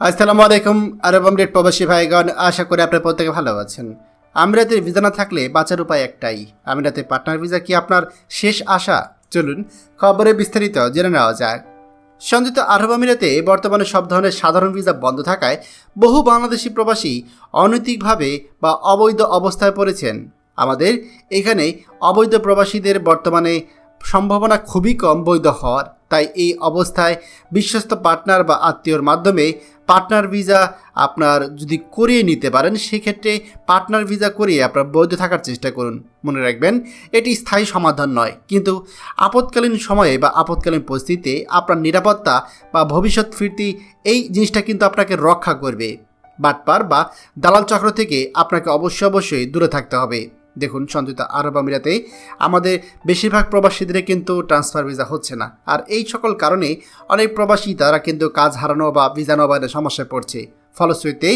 আসসালামু আলাইকুম, আরব আমরেট প্রবাসী ভাইগণ, আশা করি আপনার প্রত্যেকে ভালো আছেন। আমিরাতের ভিসা না থাকলে বাঁচার উপায় একটাই আমিরাতে পার্টনার ভিসা কি আপনার শেষ আশা? চলুন খবরে বিস্তারিত জেনে নেওয়া যাক। সংযুক্ত আরব আমিরাতে বর্তমানে সব ধরনের সাধারণ ভিসা বন্ধ থাকায় বহু বাংলাদেশি প্রবাসী অনৈতিকভাবে বা অবৈধ অবস্থায় পড়েছেন। আমাদের এখানে অবৈধ প্রবাসীদের বর্তমানে সম্ভাবনা খুবই কম বৈধ হওয়ার। তাই এই অবস্থায় বিশ্বস্ত পার্টনার বা আত্মীয়র মাধ্যমে পার্টনার ভিসা আপনার যদি করিয়ে নিতে পারেন, সেক্ষেত্রে পার্টনার ভিসা করিয়ে আপনার বৈধ থাকার চেষ্টা করুন। মনে রাখবেন, এটি স্থায়ী সমাধান নয়। কিন্তু আপৎকালীন সময়ে বা আপৎকালীন পরিস্থিতিতে আপনার নিরাপত্তা বা ভবিষ্যৎ ফিরতি এই জিনিসটা কিন্তু আপনাকে রক্ষা করবে। বাটপার বা দালাল চক্র থেকে আপনাকে অবশ্যই অবশ্যই দূরে থাকতে হবে। দেখুন সংযুক্ত আরব আমিরাতে আমাদের বেশিরভাগ প্রবাসীদের কিন্তু ট্রান্সফার ভিসা হচ্ছে না। আর এই সকল কারণে অনেক প্রবাসী তারা কিন্তু কাজ হারানো বা ভিসা নবায়নের সমস্যায় পড়ছে। ফলশ্রুতিতে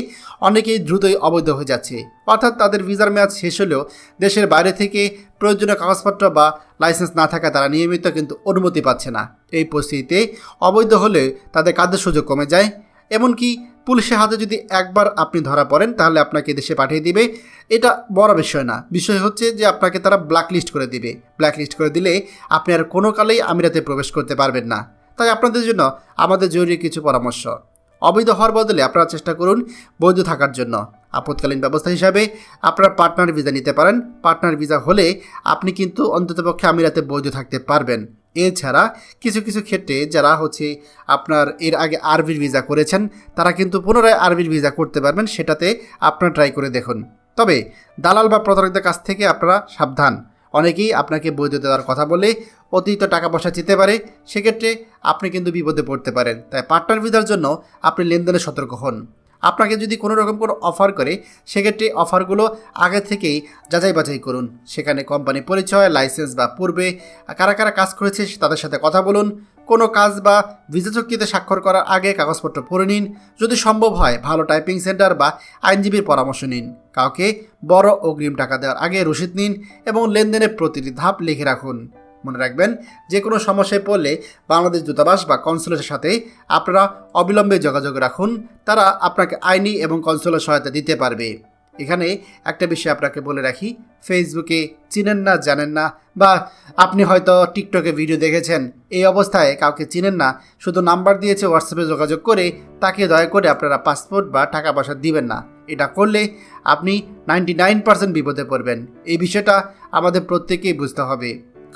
অনেকেই দ্রুতই অবৈধ হয়ে যাচ্ছে। অর্থাৎ তাদের ভিসার মেয়াদ শেষ হলেও দেশের বাইরে থেকে প্রয়োজনীয় কাগজপত্র বা লাইসেন্স না থাকায় তারা নিয়মিত কিন্তু অনুমতি পাচ্ছে না। এই পরিস্থিতিতে অবৈধ হলে তাদের কাজের সুযোগ কমে যায়। এমনকি পুলিশের হাতে যদি একবার আপনি ধরা পড়েন, তাহলে আপনাকে দেশে পাঠিয়ে দিবে। এটা বড় বিষয় না। বিষয় হচ্ছে যে আপনাকে তারা ব্ল্যাকলিস্ট করে দিবে। ব্ল্যাকলিস্ট করে দিলে আপনি আর কোনো কালেই আমিরাতে প্রবেশ করতে পারবেন না। তাই আপনাদের জন্য আমাদের জরুরি কিছু পরামর্শ। অবৈধ হওয়ার বদলে আপনারা চেষ্টা করুন বৈধ থাকার জন্য। আপৎকালীন ব্যবস্থা হিসাবে আপনারা পার্টনার ভিসা নিতে পারেন। পার্টনার ভিসা হলে আপনি কিন্তু অন্ততপক্ষে আমিরাতে বৈধ থাকতে পারবেন। এছাড়া কিছু কিছু ক্ষেত্রে যারা হচ্ছে আপনার এর আগে আরবির ভিসা করেছেন, তারা কিন্তু পুনরায় আরবির ভিসা করতে পারবেন, সেটাতে আপনারা ট্রাই করে দেখুন। তবে দালাল বা প্রতারকদের কাছ থেকে আপনারা সাবধান। অনেকেই আপনাকে বৈধ দেওয়ার কথা বলে অতিরিক্ত টাকা পয়সা চেতে পারে, সেক্ষেত্রে আপনি কিন্তু বিপদে পড়তে পারেন। তাই পার্টনার ভিসার জন্য আপনি লেনদেনে সতর্ক হন। আপনাকে যদি কোনো রকম কোনো অফার করে, সেক্ষেত্রে অফারগুলো আগে থেকেই যাচাই বাছাই করুন। সেখানে কোম্পানি পরিচয়, লাইসেন্স বা পূর্বে কারা কারা কাজ করেছে তাদের সাথে কথা বলুন। কোনো কাজ বা ভিসা চুক্তিতে স্বাক্ষর করার আগে কাগজপত্র পড়ে নিন। যদি সম্ভব হয়, ভালো টাইপিং সেন্টার বা আইনজীবীর পরামর্শ নিন। কাউকে বড় অগ্রিম টাকা দেওয়ার আগে রসিদ নিন এবং লেনদেনের প্রতিটি ধাপ লিখে রাখুন। মনে রাখবেন যে কোনো সমস্যায় পড়লে বাংলাদেশ দূতাবাস বা কনসুলেটের সাথে আপনারা অবিলম্বে যোগাযোগ রাখুন। তারা আপনাকে আইনি এবং কনসুলের সহায়তা দিতে পারবে। এখানে একটা বিষয় আপনাকে বলে রাখি, ফেসবুকে চিনেন না, জানেন না বা আপনি হয়তো টিকটকে ভিডিও দেখেছেন, এই অবস্থায় কাউকে চিনেন না, শুধু নাম্বার দিয়েছে হোয়াটসঅ্যাপে যোগাযোগ করে তাকে দয়া করে আপনারা পাসপোর্ট বা টাকা পয়সা দিবেন না। এটা করলে আপনি নাইনটি নাইন পার্সেন্ট বিপদে পড়বেন। এই বিষয়টা আমাদের প্রত্যেকেই বুঝতে হবে।